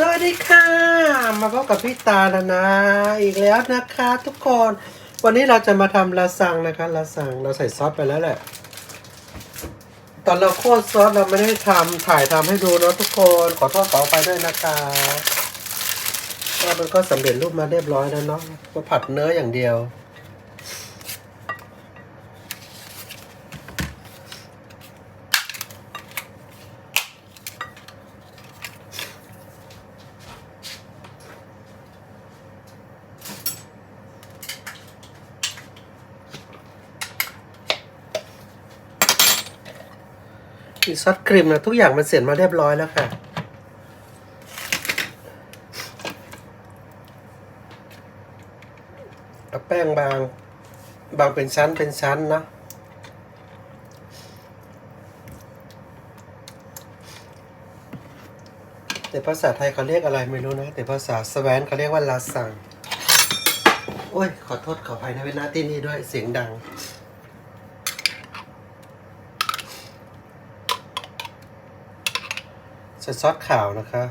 สวัสดีค่ะ มาพบกับพี่ตาแล้วนะ อีกแล้วนะคะทุกคน วันนี้เราจะมาทำลาซังนะคะลาซังเราใส่ซอสไปแล้วแหละ ตอนเราโคตรซอสเราไม่ได้ทำถ่ายทำให้ดูเนาะทุกคน ขอโทษขอไปด้วยนะคะก็มันก็สำเร็จรูปมาเรียบร้อยแล้วเนาะก็ผัดเนื้ออย่างเดียว มีซอสครีมนะทุกอย่างมันเสร็จมาเรียบร้อยแล้วค่ะ เอาแป้งบาง บางเป็นชั้นเป็นชั้นนะแต่ภาษาไทยเขาเรียกอะไรไม่รู้นะ แต่ภาษาสแวนเขาเรียกว่าลาซัง โอ้ย ขอโทษขออภัยนะเวลาที่นี่ด้วยเสียงดัง ส่ซอสขาวนะคะ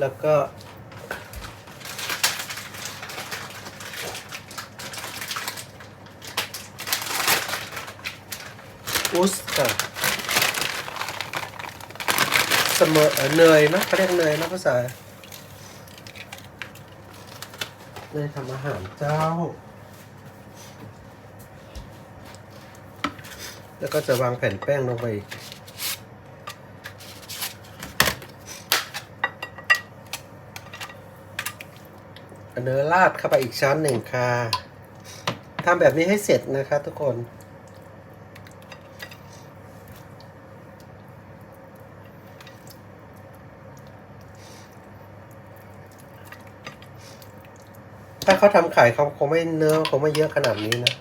แล้วก็ อุสค่ะเสมอเออเนยนะเขาเรียกเนยนะภาษาเนยทำอาหารเจ้า แล้วก็จะวางแผ่นแป้งลงไปเอาเนื้อราดเข้าไปอีกชั้นหนึ่งค่ะทำแบบนี้ให้เสร็จนะคะทุกคน ถ้าเขาทำขายเขาคงไม่เนื้อคงไม่เยอะขนาดนี้นะ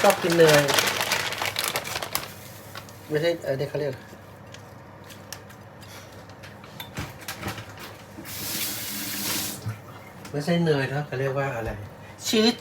ชอบกินเนยไม่ใช่เออนี่เขาเรียกไม่ใช่เนยนะเขาเรียกว่าอะไรชีส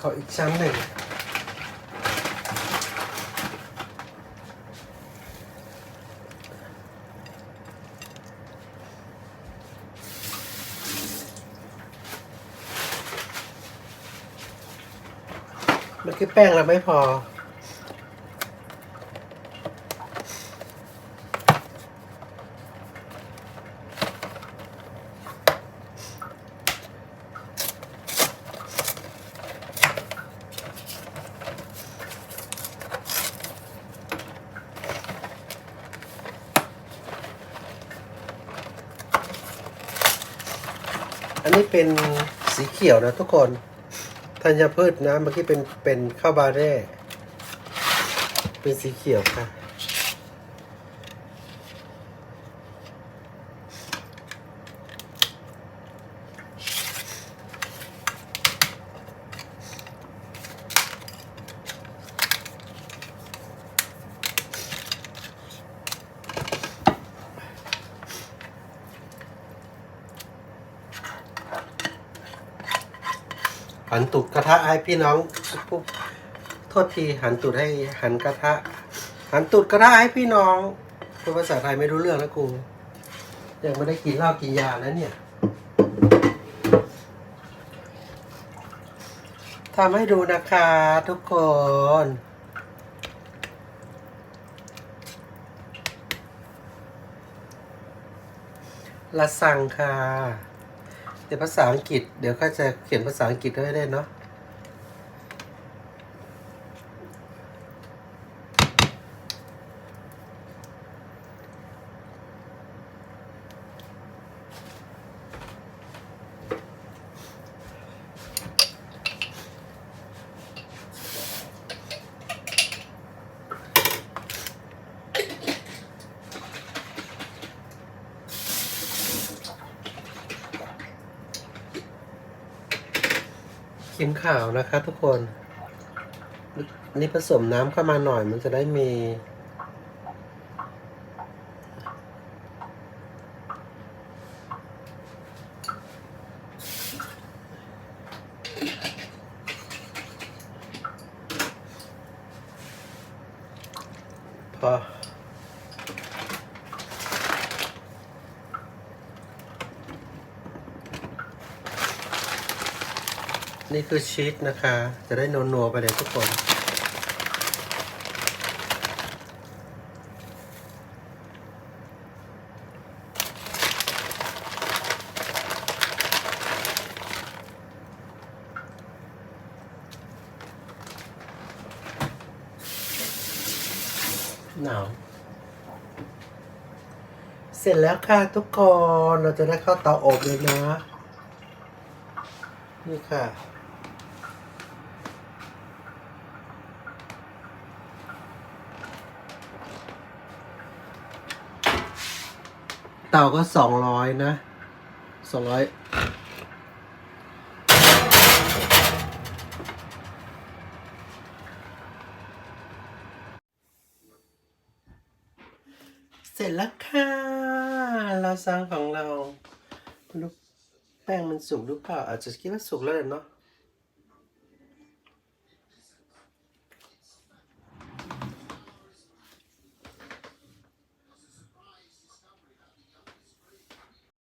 ขออีกชั้นหนึ่ง เมื่อกี้แป้งเราไม่พอ อันนี้เป็นสีเขียวนะทุกคนธัญพืชนะเมื่อกี้เป็นเป็นข้าวบาเร่เป็นสีเขียวค่ะ หันตูดกระทะให้พี่น้องปุ๊บโทษทีหันตูดให้หันกระทะ หันตูดกระทะให้พี่น้องพูดภาษาไทยไม่รู้เรื่องนะกูยังไม่ได้กินเหล้ากินยาแล้วเนี่ยทำให้ดูนะคะทุกคน ละสั่งค่ะ แต่ภาษาอังกฤษ เดี๋ยวก็จะเขียนภาษาอังกฤษไว้ได้เนาะ ครีมขาวนะคะทุกคนนี่ผสมน้ำเข้ามาหน่อยมันจะได้มี พอ นี่คือชีสนะคะ จะได้นัวๆไปเลยทุกคนหนาวเสร็จแล้วค่ะทุกคน เราจะได้เข้าเตาอบเลยนะ นี่ค่ะ เตาก็สองร้อยนะสองร้อยเสร็จแล้วค่ะเราสั่งของเราลูกแป้งมันสุกหรือเปล่าอาจจะคิดว่าสุกแล้วเนาะ